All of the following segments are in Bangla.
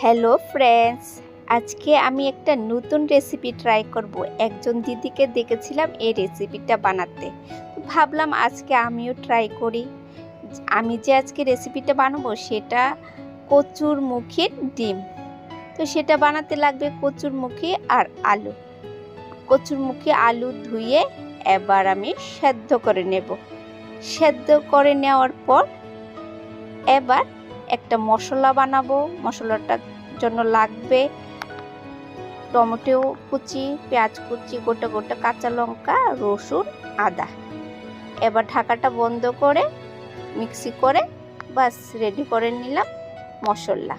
হ্যালো ফ্রেন্ডস, আজকে আমি একটা নতুন রেসিপি ট্রাই করব। একজন দিদিকে দেখেছিলাম এই রেসিপিটা বানাতে। ভাবলাম আজকে আমিও ট্রাই করি। আমি যে আজকে রেসিপিটা বানাবো সেটা কচুর মুখির ডিম। তো সেটা বানাতে লাগবে কচুর মুখি আর আলু। কচুর মুখি আলু ধুয়ে এবার আমি সেদ্ধ করে নেব। সেদ্ধ করে নেওয়ার পর এবার একটা মশলা বানাবো, মশলাটার জন্য লাগবে টমেটো কুচি, পেঁয়াজ কুচি, গোটা গোটা কাঁচা লঙ্কা, রসুন, আদা। এবার ঢাকাটা বন্ধ করে, মিক্সি করে বাস রেডি করে নিলাম মশলা।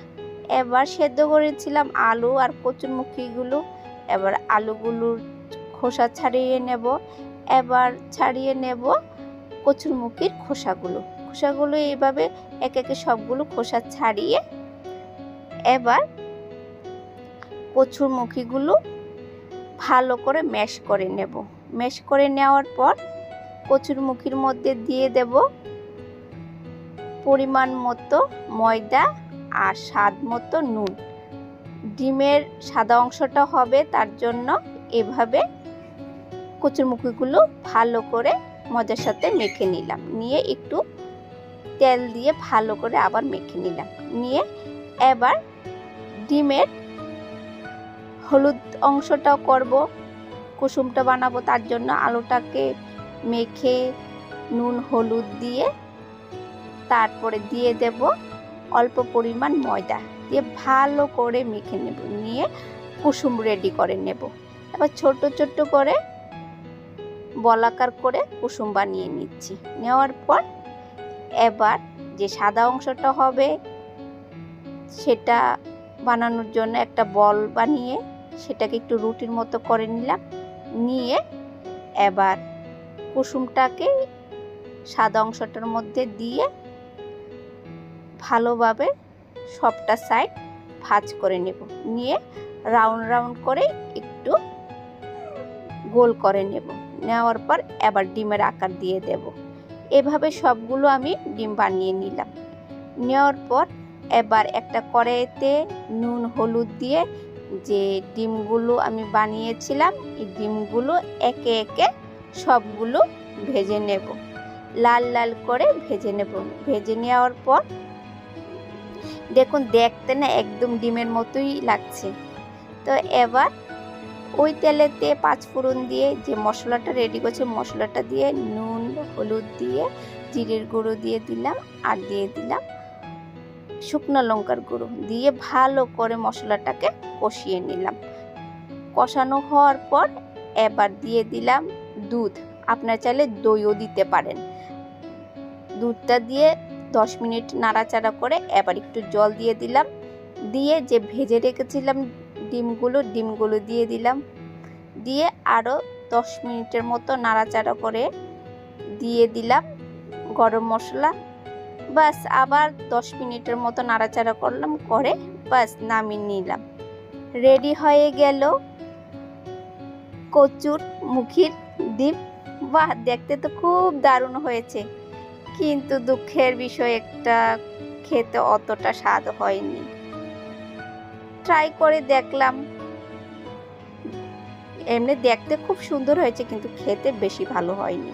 এবার সেদ্ধ করেছিলাম আলু আর কচুরমুখিগুলো। এবার আলুগুলোর খোসা ছাড়িয়ে নেব। এবার ছাড়িয়ে নেব কচুরমুখির খোসাগুলো। খোসাগুলো এইভাবে এক একে সবগুলো খোসা ছাড়িয়ে এবার কচুর মুখিগুলো ভালো করে ম্যাশ করে নেব। ম্যাশ করে নেওয়ার পর কচুর মুখির মধ্যে দিয়ে দেব পরিমাণ মতো ময়দা আর স্বাদ মতো নুন। ডিমের সাদা অংশটা হবে তার জন্য এভাবে কচুর মুখিগুলো ভালো করে মজার সাথে মেখে নিলাম। নিয়ে একটু তেল দিয়ে ভালো করে আবার মেখে নিলাম। নিয়ে এবার ডিমের হলুদ অংশটাও করব, কুসুমটা বানাবো তার জন্য আলুটাকে মেখে নুন, হলুদ দিয়ে তারপরে দিয়ে দেব অল্প পরিমাণ ময়দা দিয়ে ভালো করে মেখে নেব, নিয়ে কুসুম রেডি করে নেব। এবার ছোট ছোট করে বলাকার করে কুসুম বানিয়ে নিচ্ছি। নেওয়ার পর এবার যে সাদা অংশটা হবে, সেটা বানানোর জন্য একটা বল বানিয়ে সেটাকে একটু রুটির মতো করে নিলাম। নিয়ে এবার কুসুমটাকে সাদা অংশটার মধ্যে দিয়ে ভালোভাবে সবটা সাইড ভাজ করে নেব। নিয়ে রাউন্ড রাউন্ড করে একটু গোল করে নেব। নেওয়ার পর এবার ডিমের আকার দিয়ে দেবো। এভাবে সবগুলো আমি ডিম বানিয়ে নিলাম। নেওয়ার পর এবার একটা কড়াইতে নুন, হলুদ দিয়ে যে ডিমগুলো আমি বানিয়েছিলাম, এই ডিমগুলো একে একে সবগুলো ভেজে নেব। লাল লাল করে ভেজে নেব। ভেজে নেওয়ার পর দেখুন, দেখতে না একদম ডিমের মতোই লাগছে। তো এবার ওই তেলেতে পাঁচ ফোড়ন দিয়ে যে মশলাটা রেডি করছে, মশলাটা দিয়ে নুন, হলুদ দিয়ে, জিরের গুঁড়ো দিয়ে দিলাম আর দিয়ে দিলাম শুকনো লঙ্কার গুঁড়ো দিয়ে ভালো করে মশলাটাকে কষিয়ে নিলাম। কষানো হওয়ার পর এবার দিয়ে দিলাম দুধ। আপনার চাইলে দইও দিতে পারেন। দুধটা দিয়ে দশ মিনিট নাড়াচাড়া করে এবার একটু জল দিয়ে দিলাম। দিয়ে যে ভেজে রেখেছিলাম ডিমগুলো ডিমগুলো দিয়ে দিলাম। দিয়ে আরও দশ মিনিটের মতো নাড়াচাড়া করে দিয়ে দিলাম গরম মশলা। বাস আবার দশ মিনিটের মতো নাড়াচাড়া করলাম, করে বাস নামিয়ে নিলাম। রেডি হয়ে গেল কচুর মুখির ডিম। বাহ, দেখতে তো খুব দারুণ হয়েছে। কিন্তু দুঃখের বিষয়, একটা খেতে অতটা স্বাদ হয়নি। ট্রাই করে দেখলাম। এমনি দেখতে খুব সুন্দর হয়েছে কিন্তু খেতে বেশি ভালো হয়নি।